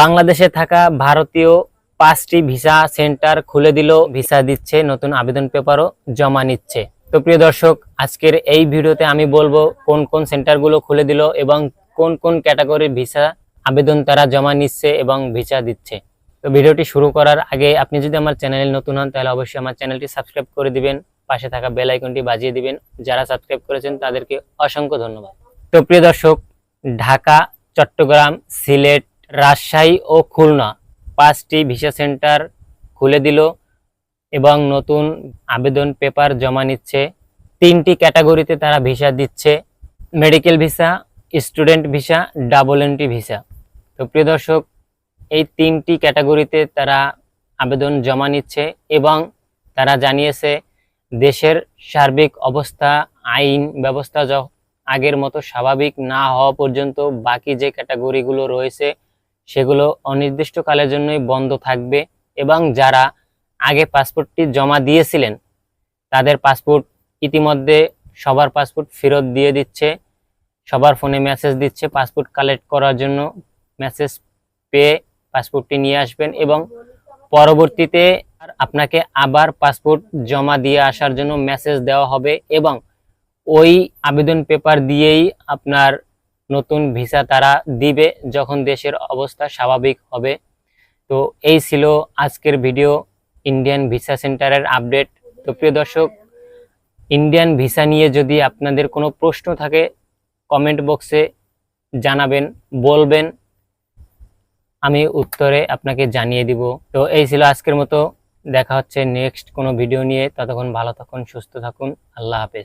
বাংলাদেশে থাকা ভারতীয় পাঁচটি ভিসা সেন্টার খুলে দিল, ভিসা দিচ্ছে, নতুন আবেদন পেপারও জমা নিচ্ছে। তো প্রিয় দর্শক, আজকের এই ভিডিওতে আমি বলব কোন কোন সেন্টারগুলো খুলে দিল এবং কোন কোন ক্যাটাগরির ভিসা আবেদন তারা জমা নিচ্ছে এবং ভিসা দিচ্ছে। তো ভিডিওটি শুরু করার আগে আপনি যদি আমার চ্যানেলে নতুন হন, তাহলে অবশ্যই আমার চ্যানেলটি সাবস্ক্রাইব করে দিবেন, পাশে থাকা বেল আইকনটি বাজিয়ে দিবেন। যারা সাবস্ক্রাইব করেছেন, তাদেরকে অসংখ্য ধন্যবাদ। তো প্রিয় দর্শক, ঢাকা, চট্টগ্রাম, সিলেট রাজশাহী ও খুলনা পাঁচটি ভিসা সেন্টার খুলে দিল এবং নতুন আবেদন পেপার জমা নিচ্ছে। তিনটি ক্যাটাগরিতে তারা ভিসা দিচ্ছে। Medical visa, student visa, double entry visa. তো প্রিয় দর্শক, এই তিনটি ক্যাটাগরিতে তারা আবেদন জমা নিচ্ছে এবং তারা জানিয়েছে, দেশের সার্বিক অবস্থা, আইন ব্যবস্থা আগের মতো স্বাভাবিক না হওয়া পর্যন্ত বাকি যে ক্যাটাগরিগুলো রয়েছে সেগুলো অনির্দিষ্টকালের জন্যই বন্ধ থাকবে এবং যারা আগে পাসপোর্টটি জমা দিয়েছিলেন, তাদের পাসপোর্ট ইতিমধ্যে সবার পাসপোর্ট ফেরত দিয়ে দিচ্ছে, সবার ফোনে মেসেজ দিচ্ছে, পাসপোর্ট কালেক্ট করার জন্য মেসেজ পেয়ে পাসপোর্টটি নিয়ে আসবেন এবং পরবর্তীতে আপনাকে আবার পাসপোর্ট জমা দিয়ে আসার জন্য মেসেজ দেওয়া হবে এবং ওই আবেদন পেপার দিয়েই আপনার নতুন ভিসা তারা দিবে যখন দেশের অবস্থা স্বাভাবিক হবে। তো এই ছিল আজকের ভিডিও ইন্ডিয়ান ভিসা সেন্টারের আপডেট। তো প্রিয় দর্শক, ইন্ডিয়ান ভিসা নিয়ে যদি আপনাদের কোনো প্রশ্ন থাকে, কমেন্ট বক্সে জানাবেন, বলবেন। আমি উত্তরে আপনাকে জানিয়ে দিব। তো এই ছিল আজকের মতো। দেখা হচ্ছে নেক্সট কোনো ভিডিও নিয়ে। ততক্ষণ ভালো থাকুন, সুস্থ থাকুন। আল্লাহ হাফেজ।